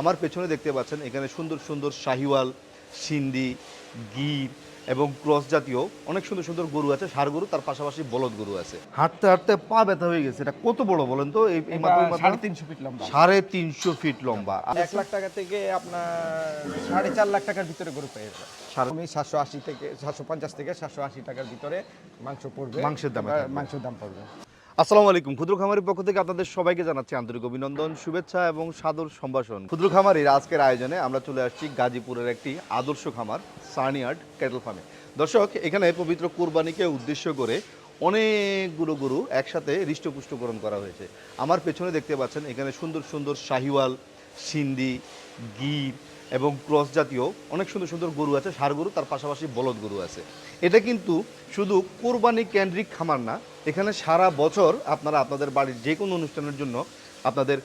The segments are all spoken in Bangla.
আমার পেছনে দেখতে পাচ্ছেন এখানে সুন্দর সুন্দর শাহিওয়াল সিন্ধি গির এবং ক্রস জাতীয় অনেক সুন্দর সুন্দর গরু আছে সার গরু তার পাশাপাশি বলদ গরু আছে। হাঁটতে হাঁটতে পা ব্যথা হয়ে গেছে এটা কত বড় বলেন তো? এই? সাড়ে তিনশো ফিট লম্বা। সাড়ে তিনশো ফিট লম্বা। আর এক লাখ টাকা থেকে আপনার সাড়ে চার লাখ টাকার ভিতরে গরু পেয়ে যাবে আমি সাতশো আশি থেকে সাতশো পঞ্চাশ থেকে সাতশো আশি টাকার ভিতরে মাংস পড়বে। মাংসের দাম মাংসের দাম পড়বে। আসসালামু আলাইকুম। ক্ষুদ্র খামারির পক্ষ থেকে আপনাদের সবাইকে জানাচ্ছি আন্তরিক অভিনন্দন, শুভেচ্ছা এবং সাদর সম্ভাষণ। ক্ষুদ্র খামারির আজকের আয়োজনে আমরা চলে আসছি গাজীপুরের একটি আদর্শ খামার সার্নিয়ার্ড ক্যাটল ফার্মে। দর্শক, এখানে পবিত্র কোরবানিকে উদ্দেশ্য করে অনেকগুলো গরু একসাথে হৃষ্টপুষ্টকরণ করা হয়েছে। আমার পেছনে দেখতে পাচ্ছেন এখানে সুন্দর সুন্দর শাহিওয়াল, সিন্ধি, গির এবং ক্রস জাতীয় অনেক সুন্দর সুন্দর গরু আছে ষাড় গরু, তার পাশাপাশি বলদ গরু আছে। এটা কিন্তু শুধু কোরবানি কেন্দ্রিক খামার না, এখানে সারা বছর আপনারা আপনাদের বাড়ির যে কোনো অনুষ্ঠানের জন্য আপনাদের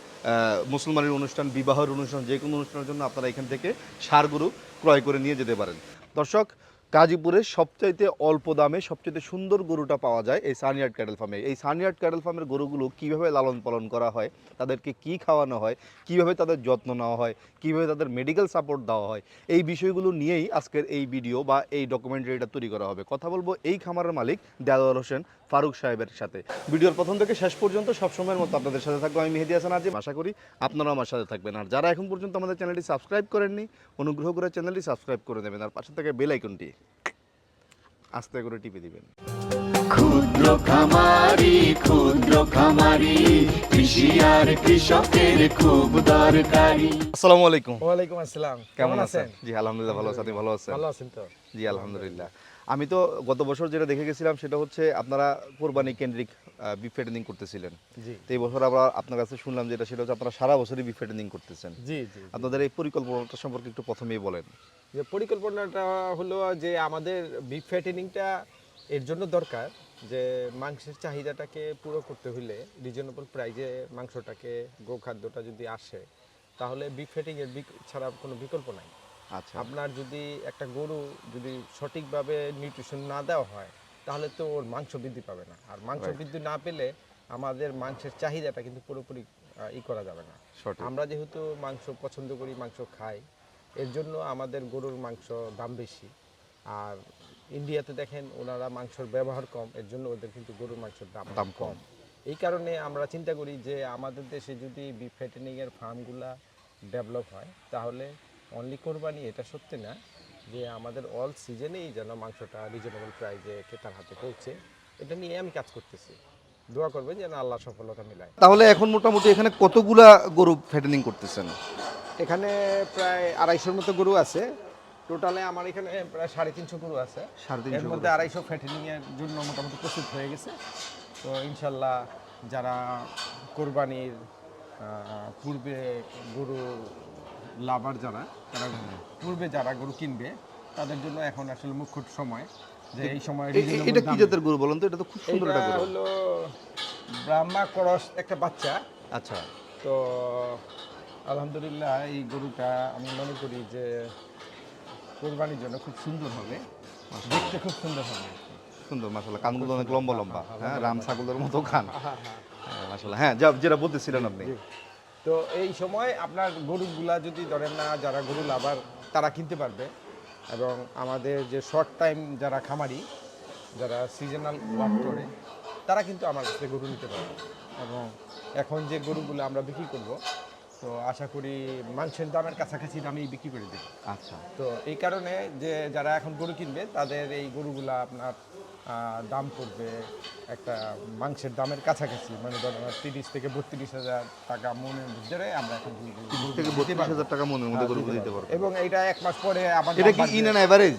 মুসলমানের অনুষ্ঠান, বিবাহের অনুষ্ঠান, যে কোনো অনুষ্ঠানের জন্য আপনারা এখান থেকে সার গরু ক্রয় করে নিয়ে যেতে পারেন। দর্শক গাজীপুরের সবচাইতে অল্প দামে সবচাইতে সুন্দর গরুটা পাওয়া যায় এই সানিয়ার্ড ক্যাটেল ফার্মে। এই সানিয়ার্ড ক্যাটেল ফার্মের গরুগুলো কীভাবে লালন পালন করা হয়, তাদেরকে কি খাওয়ানো হয়, কীভাবে তাদের যত্ন নেওয়া হয়, কীভাবে তাদের মেডিকেল সাপোর্ট দেওয়া হয়, এই বিষয়গুলো নিয়েই আজকের এই ভিডিও বা এই ডকুমেন্টারিটা তৈরি করা হবে। কথা বলব এই খামারের মালিক দেওয়াল হোসেন ফারুক সাহেবের সাথে। ভিডিওর প্রথম থেকে শেষ পর্যন্ত সবসময়ের মতো আপনাদের সাথে থাকব। আমি মেহেদি হাসান আজিম। আশা করি আপনারাও আমার সাথে থাকবেন। আর যারা এখন পর্যন্ত আমাদের চ্যানেলটি সাবস্ক্রাইব করেননি অনুগ্রহ করে চ্যানেলটি সাবস্ক্রাইব করে দেবেন। আর পাশে থেকে বেল আইকনটি আস্তে করে টিপে দিবেন। ক্ষুদ্র খামারি ক্ষুদ্র খামারি কৃষি আর কৃষকের খুব দরকারি। আসসালামু আলাইকুম। ওয়ালাইকুম আসসালাম। কেমন আছেন? জি আলহামদুলিল্লাহ ভালো আছি। ভালো আছেন? ভালো আছেন তো। জি আলহামদুলিল্লাহ। আমি তো গত বছর যেটা দেখে গেছিলাম সেটা হচ্ছে আপনারা কোরবানি কেন্দ্রিক বিফ ফেটেনিং করতেছিলেন। তো এই বছর আবার আপনার কাছে শুনলাম যেটা সেটা হচ্ছে আপনারা সারা বছরই বিফ ফেটেনিং করতেছেন। জি জি আপনাদের এই পরিকল্পনাটা সম্পর্কে একটু প্রথমেই বলেন। যে পরিকল্পনাটা হলো যে আমাদের বিফ ফ্যাটেনিংটা এর জন্য দরকার যে মাংসের চাহিদাটাকে পুরো করতে হলে রিজনেবল প্রাইজে মাংসটাকে গোখাদ্যটা যদি আসে তাহলে বিফ ফ্যাটিংয়ের ছাড়া কোনো বিকল্প নাই। আপনার যদি একটা গরু যদি সঠিকভাবে নিউট্রিশন না দেওয়া হয় তাহলে তো ওর মাংস বৃদ্ধি পাবে না। আর মাংস বৃদ্ধি না পেলে আমাদের মাংসের চাহিদাটা কিন্তু পুরোপুরি ই করা যাবে না। আমরা যেহেতু মাংস পছন্দ করি মাংস খাই এর জন্য আমাদের গরুর মাংস দাম বেশি। আর ইন্ডিয়াতে দেখেন ওনারা মাংসর ব্যবহার কম এর জন্য ওদের কিন্তু গরুর মাংসের দাম দাম কম। এই কারণে আমরা চিন্তা করি যে আমাদের দেশে যদি বিফ ফ্যাটেনিংয়ের ফার্মগুলা ডেভেলপ হয় তাহলে অনলি কোরবানি এটা সত্যি না যে আমাদের অল সিজনেই যেন মাংসটা রিজনেবল প্রাইজে ক্রেতার হাতে পৌঁছে এটা নিয়ে আমি কাজ করতেছি। দোয়া করবেন যেন আল্লাহ সফলতা মিলায়। তাহলে এখন মোটামুটি এখানে কতগুলা গরু ফেটেনিং করতেছেন? এখানে প্রায় আড়াইশোর মতো গরু আছে। টোটালে আমার এখানে প্রায় সাড়ে তিনশো গরু আছে। সাড়ে এর মধ্যে আড়াইশো ফ্যাটেনিং এর জন্য মোটামুটি প্রস্তুত হয়ে গেছে। তো ইনশাল্লাহ যারা কোরবানির পূর্বে গরু লাভার যারা তারা পূর্বে যারা গরু কিনবে তাদের জন্য এখন আসলে মুখ্য সময় যে এই সময় এটা কি জাতের গরু বলেন তো? এটা তো খুব সুন্দর একটা গরু। হলো ব্রাহ্মা করস একটা বাচ্চা। আচ্ছা। তো আলহামদুলিল্লাহ এই গরুটা আমি মনে করি যে কোরবানির জন্য খুব সুন্দর হবে। দেখতে খুব সুন্দর হবে। সুন্দর মাসাল্লাহ কানগুলো অনেক লম্বা লম্বা। হ্যাঁ রাম ছাগলের মতো খান মাসাল্লাহ হ্যাঁ যা যেটা বলতেছিলেন আপনি। তো এই সময় আপনার গরুগুলা যদি ধরেন না যারা গরু লাভার তারা কিনতে পারবে। এবং আমাদের যে শর্ট টাইম যারা খামারি যারা সিজনাল ওয়ার্ক করে তারা কিন্তু আমার কাছে গরু নিতে পারবে। এবং এখন যে গরুগুলো আমরা বিক্রি করব তো আশা করি মাংসের দামের কাছাকাছি দামেই বিক্রি করে দেবো। আচ্ছা। তো এই কারণে যে যারা এখন গরু কিনবে তাদের এই গরুগুলা আপনার দাম পড়বে একটা মাংসের দামের কাছাকাছি। মানে ধরেন তিরিশ থেকে বত্রিশ হাজার টাকা মনের ভিতরে আমরা এখন গরু- থেকে বত্রিশ হাজার টাকা মনের মধ্যে হ্যাঁ, গরু দিতে পারব। এবং এটা এক মাস পরে আবার এটা কি in an average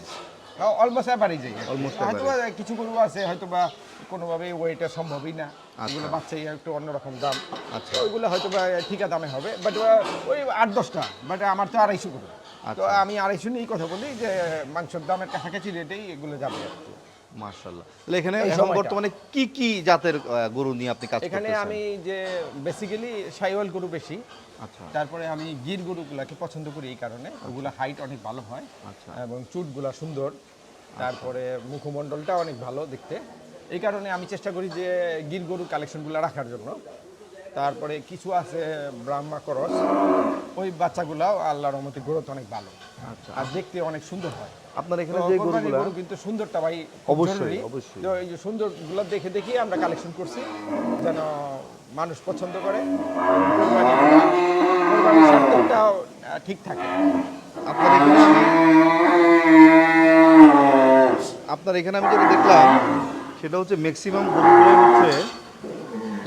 almost average Almost হয়তো কিছু গরু আছে হয়তো বা কোনোভাবে ওয়েটা সম্ভবই না। এগুলো বাচ্চাই একটু অন্যরকম দাম। আচ্ছা। ওইগুলো হয়তো বা ঠিকা দামে হবে। বাট ওই আট দশটা। বাট আমার তো আড়াইশো গরু তো আচ্ছা। আমি আড়াইশো নিয়েই কথা বলি যে মাংসের দামের কাছাকাছি রেটেই এগুলো যাবে আর কি। মাশাআল্লাহ। তাহলে এখানে এখন বর্তমানে কি কি জাতের গরু নিয়ে আপনি কাজ এখানে আমি যে বেসিক্যালি সাইওয়াল গরু বেশি। আচ্ছা। তারপরে আমি গির গরুগুলাকে পছন্দ করি এই কারণে। ওগুলো হাইট অনেক ভালো হয় আচ্ছা। এবং চুটগুলা সুন্দর। তারপরে মুখমণ্ডলটা অনেক ভালো দেখতে। এই কারণে আমি চেষ্টা করি যে গির গরু কালেকশনগুলো রাখার জন্য। তারপরে কিছু আছে ব্রাহ্মা করস। ওই বাচ্চাগুলাও আল্লাহর রহমতে গ্রোথ অনেক ভালো। আচ্ছা। আর দেখতে অনেক সুন্দর হয়। আপনার এখানে যে গরুগুলা গরু কিন্তু সুন্দরটা ভাই অবশ্যই, অবশ্যই। তো এই যে সুন্দরগুলো দেখে দেখে আমরা কালেকশন করছি। যেন মানুষ পছন্দ করে। ঠিক থাকে। আপনার এখানে আমি আপনার এখানে আমি যেটা দেখলাম সেটা হচ্ছে ম্যাক্সিমাম গরুগুলো হচ্ছে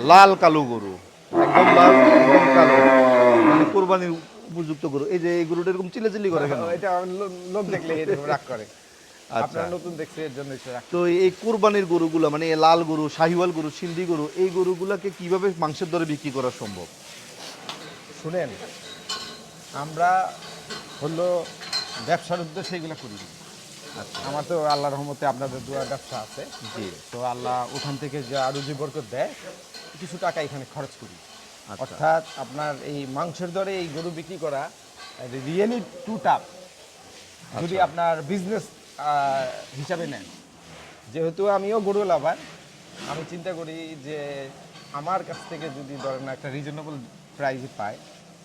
লাল কালো গরু। কালো মানে কোরবানির উপযুক্ত গরু। এই যে এই গরুটা এরকম চিল্লাচিল্লি করে কেন? এটা লোক দেখলে এরকম রাগ করে। আচ্ছা। নতুন দেখছে এর জন্য তো এই কোরবানির গরুগুলো মানে লাল গরু শাহিওয়াল গরু সিন্ধি গরু এই গরুগুলোকে কীভাবে মাংসের দরে বিক্রি করা সম্ভব? শুনেন আমরা হলো ব্যবসার উদ্দেশ্যে এগুলো করি। না। আমার তো আল্লাহ রহমতে আপনাদের দুয়ার ব্যবসা আছে। জি। তো আল্লাহ ওখান থেকে যে আরও যে বরকত দেয় কিছু টাকা এখানে খরচ করি। আচ্ছা। অর্থাৎ আপনার এই মাংসের দরে এই গরু বিক্রি করা রিয়েলি টু টাপ যদি আচ্ছা। আপনার বিজনেস হিসাবে নেন। যেহেতু আমিও গরু লাভার আমি চিন্তা করি যে আমার কাছ থেকে যদি ধরেন একটা রিজনেবল প্রাইস পাই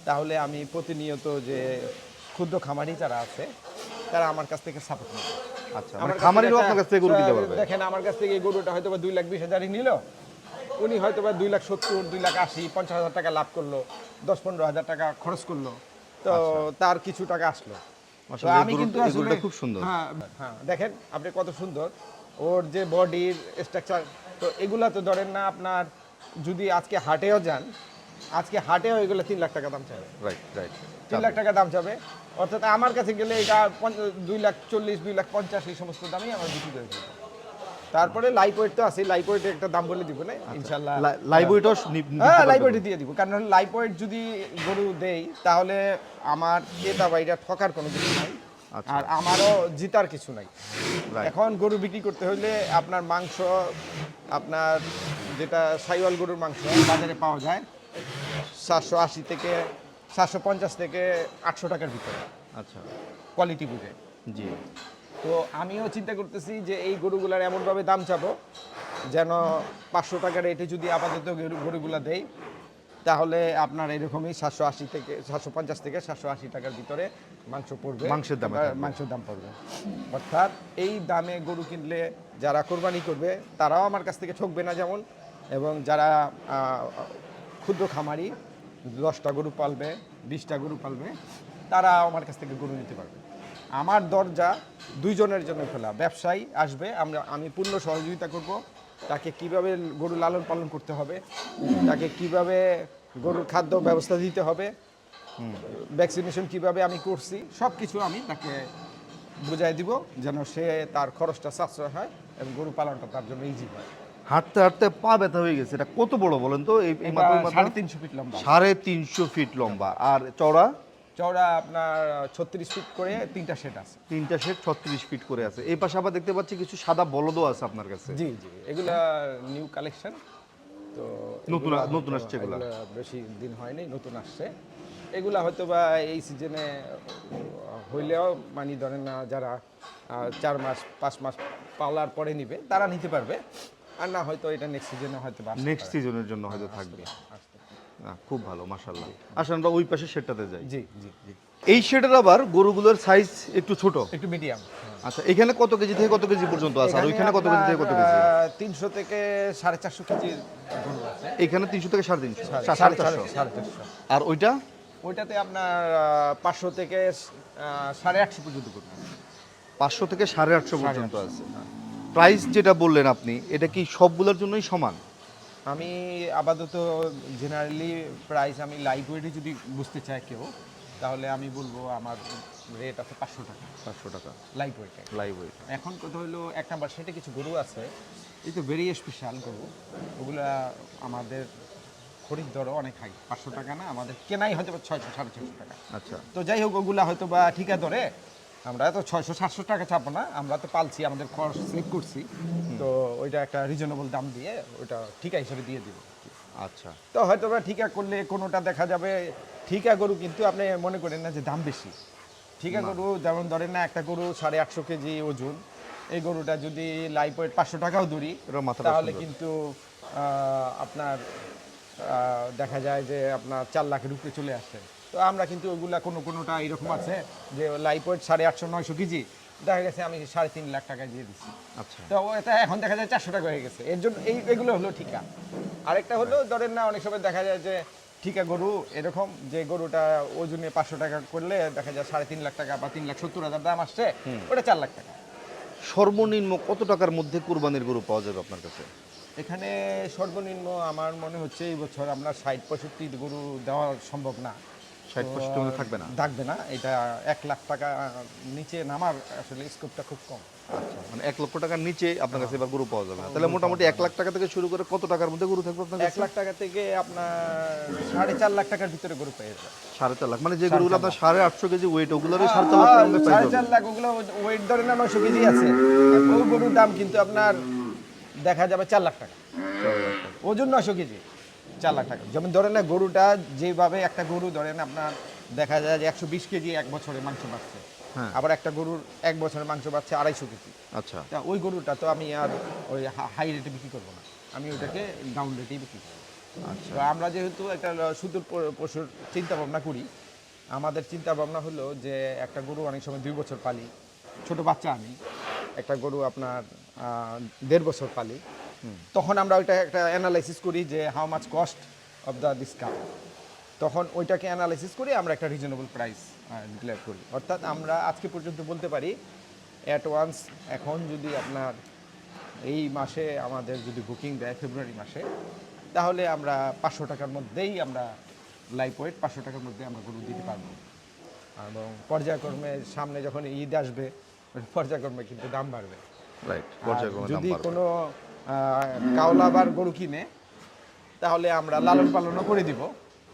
তাহলে আমি প্রতিনিয়ত যে ক্ষুদ্র খামারি যারা আছে তারা আমার কাছ থেকে সাপোর্ট নেবে। আচ্ছা আমার মানে খামারিরও আপনার কাছ থেকে গরু কিনতে পারবে? দেখেন আমার কাছ থেকে এই গরুটা হয়তো বা দুই লাখ বিশ হাজারই নিল। উনি হয়তো বা দুই লাখ সত্তর দুই লাখ আশি পঞ্চাশ হাজার টাকা লাভ করল দশ পনেরো হাজার টাকা খরচ করল। তো তার কিছু টাকা আসলো। আচ্ছা। আমি কিন্তু আসলে খুব সুন্দর। হ্যাঁ হ্যাঁ দেখেন আপনি কত সুন্দর। ওর যে বডির স্ট্রাকচার তো এগুলা তো ধরেন না আপনার যদি আজকে হাটেও যান আজকে হাটেও এগুলো তিন লাখ টাকা দাম চাই রাইট রাইট তিন লাখ টাকা দাম যাবে অর্থাৎ আমার কাছে গেলে এটা দুই লাখ চল্লিশ দুই লাখ পঞ্চাশ এই সমস্ত দামই আমার বিক্রি করে তারপরে লাইফ ওয়েট তো আছে লাইফ ওয়েট একটা দাম বলে দিব না? ইনশাল্লাহ। লাইভ ওইটাও হ্যাঁ। লাইফ ওয়েট দিয়ে দিব। কারণ লাইফ ওয়েট যদি গরু দেই তাহলে আমার ক্রেতা বাইরা ঠকার কোনো কিছু নাই। আচ্ছা। আর আমারও জিতার কিছু নাই। এখন গরু বিক্রি করতে হলে আপনার মাংস আপনার যেটা সাইওয়াল গরুর মাংস বাজারে পাওয়া যায় সাতশো আশি থেকে সাতশো পঞ্চাশ থেকে আটশো টাকার ভিতরে। আচ্ছা। কোয়ালিটি বুঝে। জি। তো আমিও চিন্তা করতেছি যে এই গরুগুলার এমনভাবে দাম চাবো যেন পাঁচশো টাকা রেটে যদি আপাতত গরু- গরুগুলা দেই তাহলে আপনার এরকমই সাতশো আশি থেকে সাতশো পঞ্চাশ থেকে সাতশো আশি টাকার ভিতরে মাংস পড়বে মাংসের দাম। মাংসের দাম পড়বে অর্থাৎ এই দামে গরু কিনলে যারা কোরবানি করবে তারাও আমার কাছ থেকে ঠকবে না যেমন এবং যারা ক্ষুদ্র খামারি দশটা গরু পালবে বিশটা গরু পালবে তারা আমার কাছ থেকে গরু নিতে পারবে আমার দরজা দুইজনের জন্য খোলা। ব্যবসায়ী আসবে আমরা আমি পূর্ণ সহযোগিতা করব। তাকে কীভাবে গরু লালন পালন করতে হবে? তাকে কীভাবে গরুর খাদ্য ব্যবস্থা দিতে হবে? ভ্যাকসিনেশন কীভাবে আমি করছি? সব কিছু আমি তাকে বুঝাই দিব যেন সে তার খরচটা সাশ্রয় হয় এবং গরু পালনটা তার জন্য ইজি হয়। হাঁটতে হাঁটতে পা ব্যথা হয়ে গেছে। এটা কত বড় বলেন তো? এই? সাড়ে তিনশো ফিট লম্বা। সাড়ে তিনশো ফিট লম্বা। আর চওড়া? চওড়া আপনার ছত্রিশ ফিট করে তিনটা সেট আছে। তিনটা সেট ছত্রিশ ফিট করে আছে। এই পাশে আবার দেখতে পাচ্ছি কিছু সাদা বলদও আছে আপনার কাছে। জি জি এগুলা নিউ কালেকশন তো নতুন- নতুন আসছে এগুলা। বেশি দিন হয়নি নতুন আসছে। এগুলা হয়তো বা এই সিজনে হইলেও মানে ধরেন না যারা চার মাস পাঁচ মাস পালার পরে নিবে তারা নিতে পারবে। আর না হয়তো এটা নেক্সট সিজনে হয়তো নেক্সট সিজনের জন্য হয়তো থাকবে। খুব ভালো মাশাল্লাহ আসেন আমরা ওই পাশে শেডটাতে যাই। জি জি জি। এই শেডের আবার গরুগুলোর সাইজ একটু ছোট? একটু মিডিয়াম আচ্ছা এখানে কত কেজি থেকে কত কেজি পর্যন্ত আছে? আর ওইখানে কত কেজি থেকে কত কেজি তিনশো থেকে সাড়ে চারশো কেজি গরু আছে। এখানে তিনশো থেকে সাড়ে তিনশো সাড়ে চারশো। সাড়ে চারশো। আর ওইটা? ওইটাতে আপনার পাঁচশো থেকে সাড়ে আটশো পর্যন্ত করবে পাঁচশো থেকে সাড়ে আটশো পর্যন্ত আছে। প্রাইস যেটা বললেন আপনি এটা কি সবগুলোর জন্যই সমান? আমি আপাতত জেনারেলি প্রাইস আমি লাইভ ওয়েটে যদি বুঝতে চাই কেউ তাহলে আমি বলব আমার রেট আছে পাঁচশো টাকা। পাঁচশো টাকা। লাইভ ওয়েটে ওয়েট এখন কথা হলো এক নাম্বার সেটে কিছু গরু আছে এই তো ভেরি স্পেশাল গরু ওগুলা আমাদের খরিদ্দারও অনেক হাই পাঁচশো টাকা না আমাদের কেনাই হয়তো ছয়শো সাড়ে ছয়শো টাকা। আচ্ছা। তো যাই হোক ওগুলা হয়তো বা ঠিকা ধরে আমরা তো ছয়শো সাতশো টাকা চাপো না আমরা তো পালছি আমাদের খরচ স্লিপ করছি। তো ওইটা একটা রিজনেবল দাম দিয়ে ওইটা ঠিকা হিসেবে দিয়ে দিব। আচ্ছা। তো হয়তো বা ঠিকা করলে কোনোটা দেখা যাবে ঠিকা গরু কিন্তু আপনি মনে করেন না যে দাম বেশি। ঠিকা গরু যেমন ধরেন না একটা গরু সাড়ে আটশো কেজি ওজন এই গরুটা যদি লাইফ ওয়েট পাঁচশো টাকাও ধরি তাহলে কিন্তু আপনার দেখা যায় যে আপনার চার লাখের উপরে চলে আসছে তো আমরা কিন্তু ওগুলা কোনো কোনোটা এরকম আছে যে লাইফ ওয়েট সাড়ে আটশো নয়শো কেজি। দেখা গেছে আমি সাড়ে তিন লাখ টাকা দিয়ে দিচ্ছি আচ্ছা। তো এটা এখন দেখা যায় চারশো টাকা হয়ে গেছে। এর জন্য এই এগুলো হলো ঠিকা। আরেকটা হলো ধরেন না অনেক সময় দেখা যায় যে ঠিকা গরু এরকম যে গরুটা ওজনে পাঁচশো টাকা করলে দেখা যায় সাড়ে তিন লাখ টাকা বা তিন লাখ সত্তর হাজার দাম আসছে ওটা চার লাখ টাকা। সর্বনিম্ন কত টাকার মধ্যে কুরবানির গরু পাওয়া যাবে আপনার কাছে? এখানে সর্বনিম্ন আমার মনে হচ্ছে এই বছর আমরা ষাট পঁয়ষট্টি গরু দেওয়া সম্ভব না। ষাট মধ্যে থাকবে না? থাকবে না এটা এক লাখ টাকা নিচে নামার আসলে স্কোপটা খুব কম। আচ্ছা মানে এক লক্ষ টাকার নিচে আপনার কাছে এবার গরু পাওয়া যাবে না। তাহলে মোটামুটি এক লাখ টাকা থেকে শুরু করে কত টাকার মধ্যে গরু থাকবে আপনার এক লাখ টাকা থেকে আপনার সাড়ে চার লাখ টাকার ভিতরে গরু পেয়ে যাবে। সাড়ে চার লাখ মানে যে গরুগুলো আপনার সাড়ে আটশো কেজি ওয়েট ওগুলোরই সাড়ে চার লাখ পেয়ে সাড়ে চার লাখ ওগুলো ওয়েট ধরে না নয়শো কেজি আছে। ওই গরুর দাম কিন্তু আপনার দেখা যাবে চার লাখ টাকা। ওজন নয়শো কেজি। চার লাখ টাকা। যেমন ধরেন না গরুটা যেভাবে একটা গরু ধরেন আপনার দেখা যায় যে একশো বিশ কেজি এক বছরে মাংস পাচ্ছে হ্যাঁ। আবার একটা গরুর এক বছরে মাংস পাচ্ছে আড়াইশো কেজি। আচ্ছা। তা ওই গরুটা তো আমি আর ওই হাই রেটে বিক্রি করব না। আমি ওইটাকে ডাউন রেটেই বিক্রি করব। আচ্ছা। তো আমরা যেহেতু একটা সুদূর পশুর চিন্তা ভাবনা করি আমাদের চিন্তা ভাবনা হলো যে একটা গরু অনেক সময় দুই বছর পালি। ছোট বাচ্চা আমি একটা গরু আপনার দেড় বছর পালি। তখন আমরা ওইটা একটা অ্যানালাইসিস করি যে how much cost of the discount তখন ওইটাকে অ্যানালাইসিস করে আমরা একটা রিজনেবল প্রাইস ডিক্লেয়ার করি। অর্থাৎ আমরা আজকে পর্যন্ত বলতে পারি অ্যাট ওয়ান্স এখন যদি আপনার এই মাসে আমাদের যদি বুকিং দেয় ফেব্রুয়ারি মাসে তাহলে আমরা পাঁচশো টাকার মধ্যেই আমরা লাইফ ওয়েট পাঁচশো টাকার মধ্যে আমরা গরু দিতে পারব। এবং পর্যায়ক্রমে সামনে যখন ঈদ আসবে পর্যায়ক্রমে কিন্তু দাম বাড়বে। রাইট যদি কোনো কাওলাবার গরু কিনে তাহলে আমরা লালন পালনও করে দিব।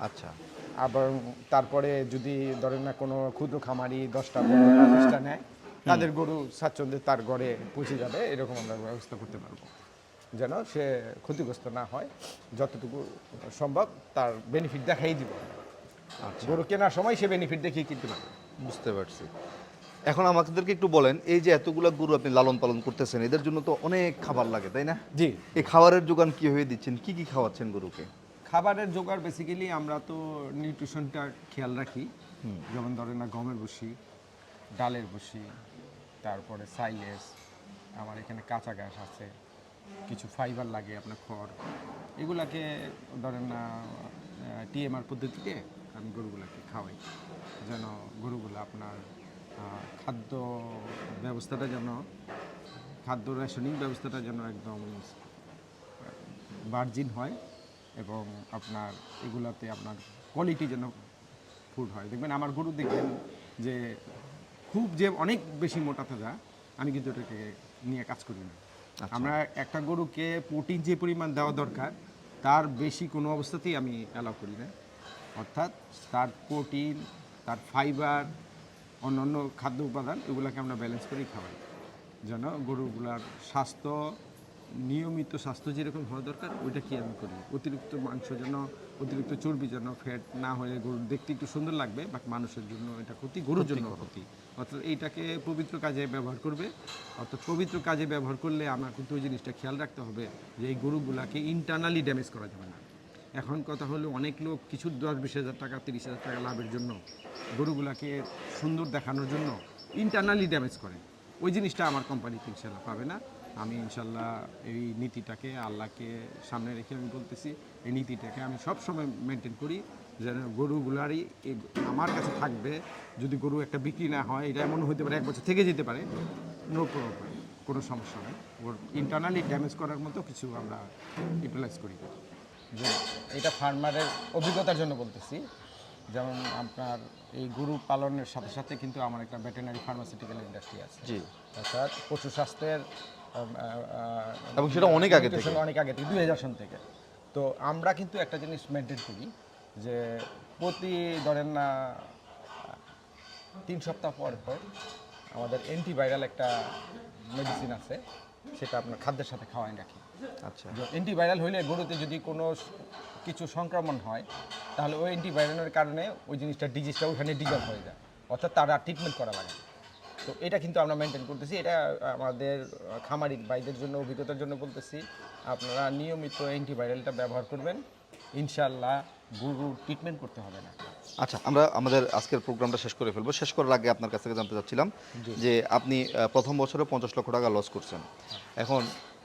আচ্ছা। আবার তারপরে যদি ধরেন না কোনো ক্ষুদ্র খামারি দশটা পনেরোটা বিশটা নেয় তাদের গরু স্বাচ্ছন্দ্যে তার ঘরে পৌঁছে যাবে এরকম আমরা ব্যবস্থা করতে পারব। যেন সে ক্ষতিগ্রস্ত না হয় যতটুকু সম্ভব তার বেনিফিট দেখাই দিব। আচ্ছা। গরু কেনার সময় সে বেনিফিট দেখিয়ে কিনতে পারবে। বুঝতে পারছি। এখন আমাদেরকে একটু বলেন এই যে এতগুলো গরু আপনি লালন পালন করতেছেন এদের জন্য তো অনেক খাবার লাগে তাই না? জি। এই খাবারের যোগান কীভাবে দিচ্ছেন? কি কি খাওয়াচ্ছেন গরুকে? খাবারের জোগাড় বেসিক্যালি আমরা তো নিউট্রিশনটা খেয়াল রাখি। যেমন ধরেন না গমের বসি ডালের বসি তারপরে সাইলেস আমার এখানে কাঁচা ঘাস আছে কিছু ফাইবার লাগে আপনার খড়। এগুলাকে ধরেন না টিএমআর পদ্ধতিতে আমি গরুগুলাকে খাওয়াই যেন গরুগুলো আপনার খাদ্য ব্যবস্থাটা যেন খাদ্য রেশনিং ব্যবস্থাটা যেন একদম ভার্জিন হয় এবং আপনার এগুলাতে আপনার কোয়ালিটি যেন ফুড হয়। দেখবেন আমার গরু দেখবেন যে খুব যে অনেক বেশি মোটা তাজা আমি কিন্তু এটাকে নিয়ে কাজ করি না। আমরা একটা গরুকে প্রোটিন যে পরিমাণ দেওয়া দরকার তার বেশি কোনো অবস্থাতেই আমি অ্যালাউ করি না। অর্থাৎ তার প্রোটিন তার ফাইবার অন্যান্য খাদ্য উপাদান এগুলোকে আমরা ব্যালেন্স করেই খাওয়াই। যেন গরুগুলার স্বাস্থ্য নিয়মিত স্বাস্থ্য যেরকম হওয়া দরকার ওইটা কি আমি করি? অতিরিক্ত মাংস যেন অতিরিক্ত চর্বি যেন ফ্যাট না হয়ে গরু দেখতে একটু সুন্দর লাগবে বাট মানুষের জন্য এটা ক্ষতি গরুর জন্য ক্ষতি। অর্থাৎ এইটাকে পবিত্র কাজে ব্যবহার করবে। অর্থাৎ পবিত্র কাজে ব্যবহার করলে আমরা কিন্তু ওই জিনিসটা খেয়াল রাখতে হবে যে এই গরুগুলাকে ইন্টারনালি ড্যামেজ করা যাবে না। এখন কথা হলো অনেক লোক কিছু দশ বিশ হাজার টাকা, তিরিশ হাজার টাকা লাভের জন্য গরুগুলাকে সুন্দর দেখানোর জন্য ইন্টারনালি ড্যামেজ করে। ওই জিনিসটা আমার কোম্পানিতে ইনশাল্লাহ পাবে না। আমি ইনশাল্লাহ এই নীতিটাকে আল্লাহকে সামনে রেখে আমি বলতেছি, এই নীতিটাকে আমি সব সময় মেনটেন করি যেন গরুগুলারই আমার কাছে থাকবে, যদি গরু একটা বিক্রি না হয়, এটা এমন হতে পারে, এক বছর থেকে যেতে পারে নো কোনো সমস্যা নেই। ওর ইন্টারনালি ড্যামেজ করার মতো কিছু আমরা ইউটিলাইজ করি এটা ফার্মারের অভিজ্ঞতার জন্য বলতেছি। যেমন আপনার এই গরু পালনের সাথে সাথে কিন্তু আমার একটা ভেটেনারি ফার্মাসিউটিক্যাল ইন্ডাস্ট্রি আছে। জি। অর্থাৎ পশু স্বাস্থ্যের এবং সেটা অনেক আগে থেকে। অনেক আগে থেকে দুই হাজার সন থেকে। তো আমরা কিন্তু একটা জিনিস মেনটেন করি যে প্রতি ধরেন না তিন সপ্তাহ পর পর আমাদের অ্যান্টিভাইরাল একটা মেডিসিন আছে সেটা আপনার খাদ্যের সাথে খাওয়াই রাখি। আচ্ছা। অ্যান্টিভাইরাল হইলে গরুতে যদি কোনো কিছু সংক্রমণ হয় তাহলে ওই অ্যান্টিভাইরালের কারণে ওই জিনিসটা ডিজিজটা ওখানে ডিজলভ হয়ে যায়। অর্থাৎ তারা ট্রিটমেন্ট করা লাগে তো এটা কিন্তু আমরা মেনটেন করতেছি। এটা আমাদের আহ, খামারি ভাইদের জন্য অভিজ্ঞতার জন্য বলতেছি। আপনারা নিয়মিত অ্যান্টিভাইরালটা ব্যবহার করবেন। ইনশাল্লাহ গরু ট্রিটমেন্ট করতে হবে না। আচ্ছা আমরা আমাদের আজকের প্রোগ্রামটা শেষ করে ফেলব। শেষ করার আগে আপনার কাছ থেকে জানতে চাচ্ছিলাম যে আপনি প্রথম বছরে পঞ্চাশ লক্ষ টাকা লস করছেন। এখন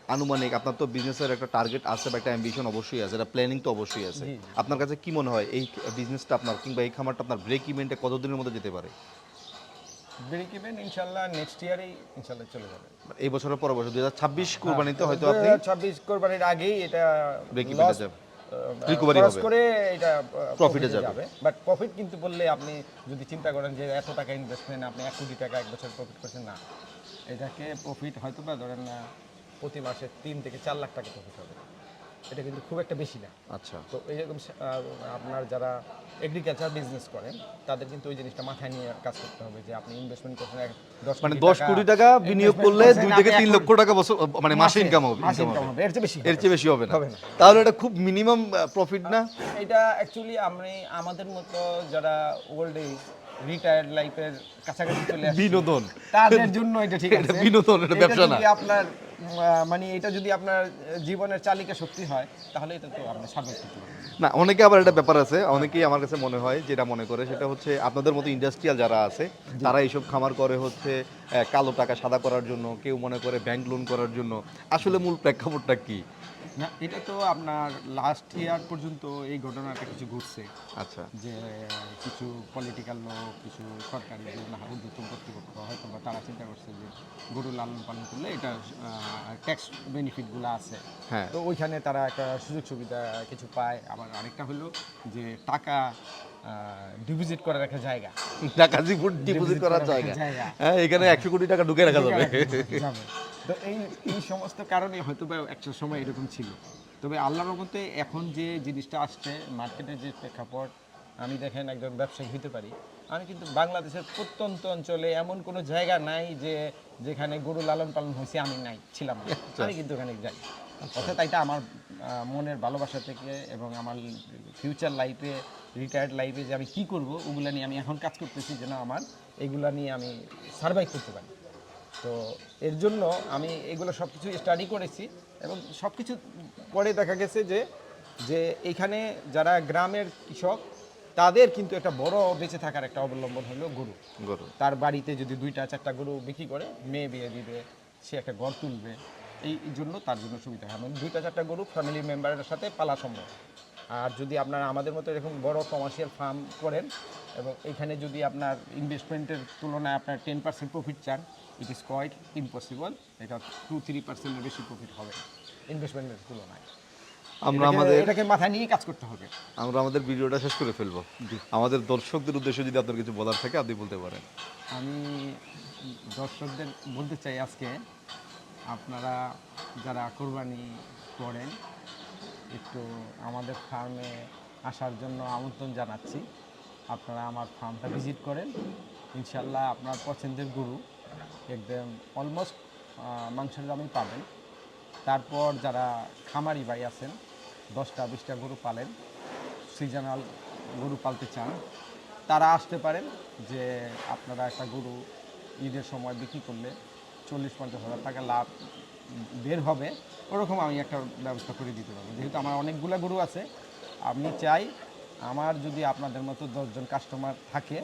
আনুমানিক আপনার তো বিজনেসের একটা টার্গেট আছে বা একটা অ্যাম্বিশন অবশ্যই আছে একটা প্ল্যানিং তো অবশ্যই আছে আপনার কাছে কি মনে হয় এই বিজনেসটা আপনার কিংবা এই খামারটা আপনার ব্রেক ইভেন্টে কতদিনের মধ্যে যেতে পারে ব্রেক ইভেন ইনশাল্লাহ নেক্সট ইয়ারেই ইনশাল্লাহ চলে যাবে এই বছরের পর বছর হাজার ছাব্বিশ কোরবানিতে হয়তো আপনি ছাব্বিশ কোরবানির আগেই এটা loss, এ যাবে। খরচ হবে। করে এটা এ যাবে। বাট প্রফিট কিন্তু বললে আপনি যদি চিন্তা করেন যে এত টাকা ইনভেস্টমেন্ট আপনি এক কোটি টাকা এক বছর প্রফিট করছেন না এটাকে প্রফিট হয়তো বা ধরেন না প্রতি মাসে তিন থেকে চার লাখ টাকা প্রফিট হবে। এটা কিন্তু খুব একটা বেশি না। আচ্ছা। তো এইরকম আপনার যারা এগ্রিকালচার বিজনেস করেন তাদের কিন্তু ওই জিনিসটা মাথায় নিয়ে কাজ করতে হবে যে আপনি ইনভেস্টমেন্ট করছেন দশ মানে দশ কোটি টাকা বিনিয়োগ করলে দুই থেকে তিন লক্ষ টাকা বছর মানে মাসে ইনকাম হবে মাসে ইনকাম হবে। হবে এর চেয়ে বেশি এর চেয়ে বেশি হবে না। হবে না। তাহলে এটা খুব মিনিমাম প্রফিট না? এটা অ্যাকচুয়ালি আমি আমাদের মতো যারা ওল্ড এজ রিটায়ার্ড লাইফের কাছাকাছি চলে আসছে বিনোদন। তাদের জন্য এটা ঠিক আছে। বিনোদন, এটা ব্যবসা না। আপনার মানে এটা যদি আপনার জীবনের চালিকা শক্তি হয় তাহলে এটা তো আপনি স্বাগত না অনেকে আবার একটা ব্যাপার আছে অনেকেই আমার কাছে মনে হয় যেটা মনে করে সেটা হচ্ছে আপনাদের মতো ইন্ডাস্ট্রিয়াল যারা আছে তারা এইসব খামার করে হচ্ছে কালো টাকা সাদা করার জন্য কেউ মনে করে ব্যাংক লোন করার জন্য। আসলে মূল প্রেক্ষাপটটা কি? না এটা তো আপনার লাস্ট ইয়ার পর্যন্ত এই ঘটনাটা কিছু ঘটছে। আচ্ছা। যে কিছু পলিটিক্যাল লোক কিছু সরকারি উদ্যোতন কর্তৃপক্ষ হয়তো বা তারা চিন্তা করছে যে গরু লালন পালন করলে এটা ট্যাক্স বেনিফিটগুলো আছে। হ্যাঁ। তো ওইখানে তারা একটা সুযোগ সুবিধা কিছু পায়। আবার আরেকটা হলো যে টাকা ডিপোজিট করার একটা জায়গা। টাকা ডিপোজিট করার জায়গা। হ্যাঁ এখানে একশো কোটি টাকা ঢুকে রাখা যাবে। তো এই এই সমস্ত কারণে হয়তো বা একটা সময় এরকম ছিল। তবে আল্লাহর মতে এখন যে জিনিসটা আসছে মার্কেটের যে প্রেক্ষাপট আমি দেখেন একজন ব্যবসায়ী হতে পারি আমি কিন্তু বাংলাদেশের প্রত্যন্ত অঞ্চলে এমন কোনো জায়গা নাই যে যেখানে গরু লালন পালন হয়েছে আমি নাই ছিলাম আমি কিন্তু ওখানে যাই। অর্থাৎ এটা আমার মনের ভালোবাসা থেকে এবং আমার ফিউচার লাইফে রিটায়ার্ড লাইফে যে আমি কি করব ওগুলা নিয়ে আমি এখন কাজ করতেছি যেন আমার এগুলা নিয়ে আমি সার্ভাইভ করতে পারি। তো এর জন্য আমি এগুলো সব কিছু স্টাডি করেছি এবং সব কিছু পরে দেখা গেছে যে যে এখানে যারা গ্রামের কৃষক তাদের কিন্তু একটা বড় বেঁচে থাকার একটা অবলম্বন হলো গরু। গরু। তার বাড়িতে যদি দুইটা চারটা গরু বিক্রি করে মেয়ে বিয়ে দিবে সে একটা ঘর তুলবে এই জন্য তার জন্য সুবিধা হয়। মানে দুইটা চারটা গরু ফ্যামিলি মেম্বারের সাথে পালা সম্ভব। আর যদি আপনারা আমাদের মতো এরকম বড় কমার্শিয়াল ফার্ম করেন এবং এখানে যদি আপনার ইনভেস্টমেন্টের তুলনায় আপনার টেন পার্সেন্ট প্রফিট চান ইট ইজ কোয়াইট ইম্পসিবল এটা টু থ্রি পার্সেন্টের বেশি প্রফিট হবে। ইনভেস্টমেন্টের তুলনায় আমরা আমাদের এটাকে মাথায় নিয়ে কাজ করতে হবে। আমরা আমাদের ভিডিওটা শেষ করে ফেলব। আমাদের দর্শকদের উদ্দেশ্যে যদি আপনার কিছু বলার থাকে আপনি বলতে পারেন। আমি দর্শকদের বলতে চাই আজকে আপনারা যারা কোরবানি করেন একটু আমাদের ফার্মে আসার জন্য আমন্ত্রণ জানাচ্ছি। আপনারা আমার ফার্মটা ভিজিট করেন। ইনশাল্লাহ আপনার পছন্দের গরু একদম অলমোস্ট মাংসের দামই পাবেন। তারপর যারা খামারি ভাই আছেন, দশটা বিশটা গরু পালেন সিজনাল গরু পালতে চান, তারা আসতে পারেন যে আপনারা একটা গরু ঈদের সময় বিক্রি করলে চল্লিশ, পঞ্চাশ হাজার টাকা লাভ বের হবে। ওরকম আমি একটা ব্যবস্থা করে দিতে পারব। যেহেতু আমার অনেকগুলো গরু আছে, আমি চাই আমার যদি আপনাদের মতো দশজন কাস্টমার থাকে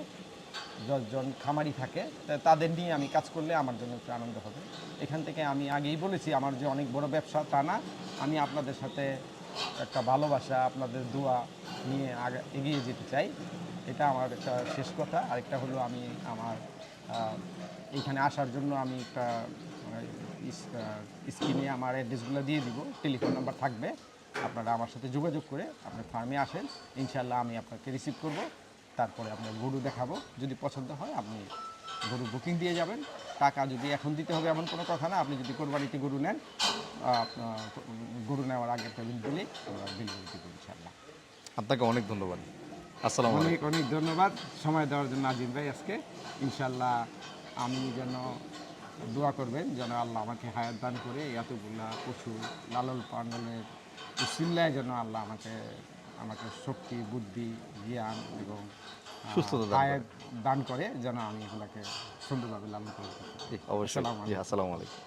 দশজন খামারি থাকে তাদের নিয়ে আমি কাজ করলে আমার জন্য একটু আনন্দ হবে। এখান থেকে আমি আগেই বলেছি আমার যে অনেক বড় ব্যবসা তা না আমি আপনাদের সাথে একটা ভালোবাসা আপনাদের দোয়া নিয়ে এগিয়ে যেতে চাই। এটা আমার একটা শেষ কথা। আরেকটা হলো আমি আমার আহ, এইখানে আসার জন্য আমি একটা স্ক্রিনে আমার অ্যাড্রেসগুলো দিয়ে দিব টেলিফোন নাম্বার থাকবে। আপনারা আমার সাথে যোগাযোগ করে আপনার ফার্মে আসেন। ইনশাল্লাহ আমি আপনাকে রিসিভ করব। তারপরে আপনার গরু দেখাবো। যদি পছন্দ হয় আপনি গরু বুকিং দিয়ে যাবেন। টাকা যদি এখন দিতে হবে এমন কোনো কথা না আপনি যদি কোরবানিতে গরু নেন গরু নেওয়ার আগের পেমেন্ট দিলে আমরা ডেলিভারি দেবো ইনশাল্লাহ আপনাকে অনেক ধন্যবাদ। আসসালামু অনেক অনেক ধন্যবাদ। সময় দেওয়ার জন্য আজিম ভাই আজকে। ইনশাল্লাহ আমি যেন দোয়া করবেন যেন আল্লাহ আমাকে হায়াত দান করে এতগুলা পশু লালন পালনের উসিল্লায় যেন আল্লাহ আমাকে আমাকে শক্তি বুদ্ধি জ্ঞান এবং সুস্থতা দান করে। যেন আমি আপনাকে সুন্দরভাবে লালন করি করতে অবশ্যই। আসসালামু আলাইকুম।